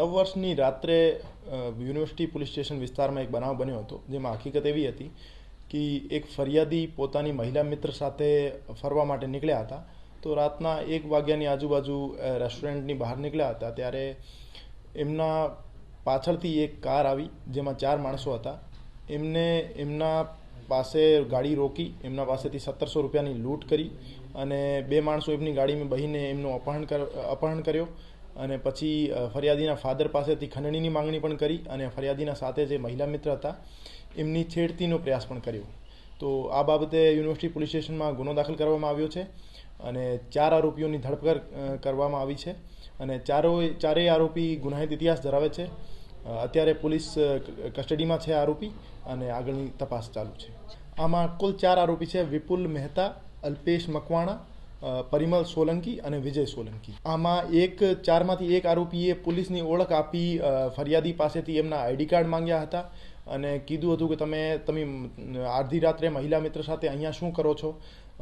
નવ વર્ષની રાત્રે યુનિવર્સિટી પોલીસ સ્ટેશન વિસ્તારમાં એક બનાવ બન્યો હતો, જેમાં હકીકત એવી હતી કે એક ફરિયાદી પોતાની મહિલા મિત્ર સાથે ફરવા માટે નીકળ્યા હતા. તો રાતના એક વાગ્યાની આજુબાજુ રેસ્ટોરન્ટની બહાર નીકળ્યા હતા. ત્યારે એમના પાછળથી એક કાર આવી, જેમાં ચાર માણસો હતા. એમને એમના પાસે ગાડી રોકી, એમના પાસેથી સત્તરસો રૂપિયાની લૂંટ કરી અને બે માણસો એમની ગાડીમાં બહીને એમનું અપહરણ કર, અપહરણ કર્યો. અને પછી ફરિયાદીના ફાધર પાસેથી ખંડણીની માંગણી પણ કરી અને ફરિયાદીના સાથે જે મહિલા મિત્ર હતા, એમની છેડતીનો પ્રયાસ પણ કર્યો. તો આ બાબતે યુનિવર્સિટી પોલીસ સ્ટેશનમાં ગુનો દાખલ કરવામાં આવ્યો છે અને ચાર આરોપીઓની ધરપકડ કરવામાં આવી છે અને ચારો, ચારેય આરોપી ગુનાહિત ઇતિહાસ ધરાવે છે. અત્યારે પોલીસ કસ્ટડીમાં છે આરોપી અને આગળની તપાસ ચાલુ છે. આમાં કુલ ચાર આરોપી છે વિપુલ મહેતા, અલ્પેશ મકવાણા પરિમલ સોલંકી અને વિજય સોલંકી. આમાં એક ચારમાંથી એક આરોપીએ પોલીસની ઓળખ આપી ફરિયાદી પાસેથી એમના આઈડી કાર્ડ માંગ્યા હતા અને કીધું હતું કે તમે તમે અડધી રાત્રે મહિલા મિત્ર સાથે અહીંયા શું કરો છો?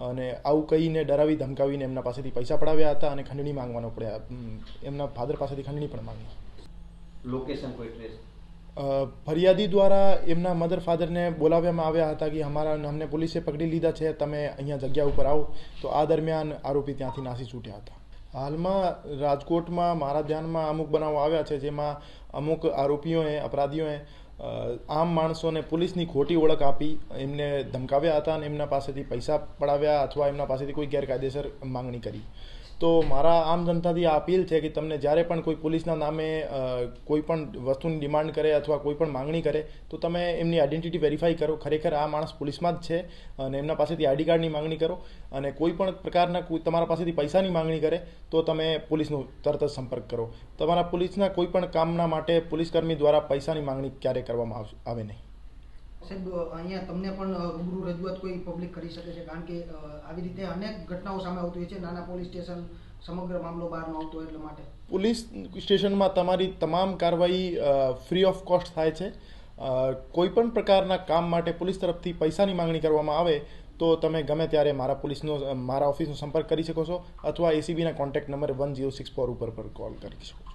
અને આવું કહીને ડરાવી ધમકાવીને એમના પાસેથી પૈસા પડાવ્યા હતા અને ખંડણી માંગવાનો પડ્યા. એમના ફાધર પાસેથી ખંડણી પણ માંગી. લોકેશન કોઈ ટ્રેસ ફરિયાદી દ્વારા એમના મધર ફાધરને બોલાવવામાં આવ્યા હતા કે અમારા અમને પોલીસે પકડી લીધા છે, તમે અહીંયા જગ્યા ઉપર આવો. તો આ દરમિયાન આરોપી ત્યાંથી નાસી છૂટ્યા હતા. હાલમાં રાજકોટમાં મારા ધ્યાનમાં અમુક બનાવો આવ્યા છે, જેમાં અમુક આરોપીઓએ, અપરાધીઓએ આમ માણસોને પોલીસની ખોટી ઓળખ આપી, એમને ધમકાવ્યા હતા અને એમના પાસેથી પૈસા પડાવ્યા અથવા એમના પાસેથી કોઈ ગેરકાયદેસર માંગણી કરી. તો મારા આમ જનતાથી આ અપીલ છે કે તમને જ્યારે પણ કોઈ પોલીસના નામે કોઈ પણ વસ્તુની ડિમાન્ડ કરે અથવા કોઈ પણ માંગણી કરે, તો તમે એમની આઈડેન્ટિટી વેરીફાઈ કરો. ખરેખર આ માણસ પોલીસમાં જ છે અને એમના પાસેથી આઈડી કાર્ડની માંગણી કરો અને કોઈ પણ પ્રકારના કોઈ તમારા પાસેથી પૈસાની માંગણી કરે, તો તમે પોલીસનો તરત જ સંપર્ક કરો. તમારા પોલીસના કોઈ પણ કામના માટે પોલીસકર્મી દ્વારા પૈસાની માંગણી ક્યારે કરવામાં આવે નહીં. સાહેબ, અહીંયા તમને પણ રૂબરૂ રજૂઆત કોઈ પબ્લિક કરી શકે છે? કારણ કે આવી રીતે અનેક ઘટનાઓ સામે આવતી હોય છે. નાના પોલીસ સ્ટેશન સમગ્ર મામલો બહાર ન આવતો એટલા માટે. પોલીસ સ્ટેશનમાં તમારી તમામ કાર્યવાહી ફ્રી ઓફ કોસ્ટ થાય છે. કોઈ પણ પ્રકારના કામ માટે પોલીસ તરફથી પૈસાની માંગણી કરવામાં આવે તો તમે ગમે ત્યારે મારા પોલીસનો મારા ઓફિસનો સંપર્ક કરી શકો છો અથવા એસીબીના contact number one zero six four ઉપર પર કોલ કરી શકો